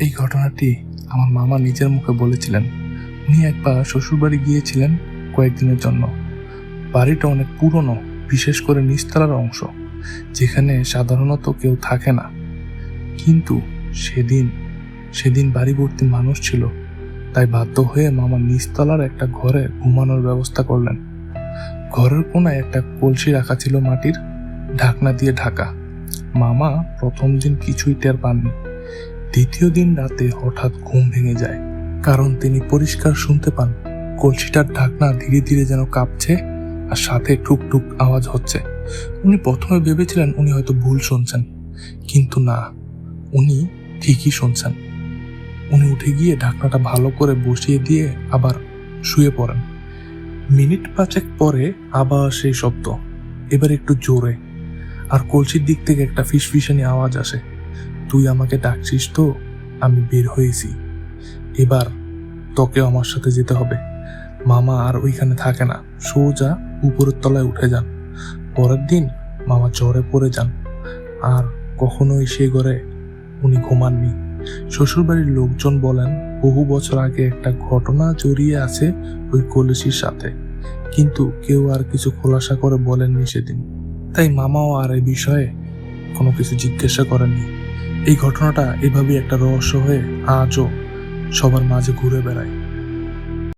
এই ঘটনাটি আমার মামা নিজের মুখে বলেছিলেন। উনি একবার শ্বশুরবাড়ি গিয়েছিলেন কয়েকদিনের জন্য। বাড়িটা অনেক পুরনো, বিশেষ করে নিচতলার অংশ, যেখানে সাধারণত কেউ থাকে না। কিন্তু সেদিন সেদিন বাড়ি ভর্তি মানুষ ছিল, তাই বাধ্য হয়ে মামা নিচতলার একটা ঘরে ঘুমানোর ব্যবস্থা করলেন। ঘরের কোনায় একটা কলসি রাখা ছিল মাটির, ঢাকনা দিয়ে ঢাকা। মামা প্রথম দিন কিছুই টের পাননি। দ্বিতীয় দিন রাতে হঠাৎ ঘুম ভেঙে যায়। কারণ তিনি পরিষ্কার শুনতে পান, কলসিটার ঢাকনা ধীরে ধীরে যেন কাঁপছে আর সাথে টুকটুক আওয়াজ হচ্ছে। উনি প্রথমে ভেবেছিলেন উনি হয়তো ভুল শুনছেন, কিন্তু না, উনি ঠিকই শুনছেন। উনি উঠে গিয়ে ঢাকনাটা ভালো করে বসিয়ে দিয়ে আবার শুয়ে পড়েন। মিনিট পাঁচেক পরে আবার সেই শব্দ, এবার একটু জোরে, আর কলসির দিক থেকে একটা ফিসফিসানি আওয়াজ আসে। তুই আমাকে ডাকছিস তো, আমি বের হয়েছি। এবার তোকেও আমার সাথে যেতে হবে। মামা আর ওইখানে থাকে না। সোজা উপরের তলায় উঠে যান। পরের দিন মামা জ্বরে পড়ে যান। আর কখনোই সে ঘরে উনি ঘুমাননি। শ্বশুরবাড়ির লোকজন বলেন, বহু বছর আগে একটা ঘটনা জড়িয়ে আছে ওই কলসির সাথে। কিন্তু কেউ আর কিছু খোলাসা করে বলেননি সেদিন। তাই মামাও আর এই বিষয়ে কোনো কিছু জিজ্ঞাসা করেননি। এই ঘটনাটা এভাবেই একটা রহস্য হয়ে আজও সবার মাঝে ঘুরে বেড়ায়।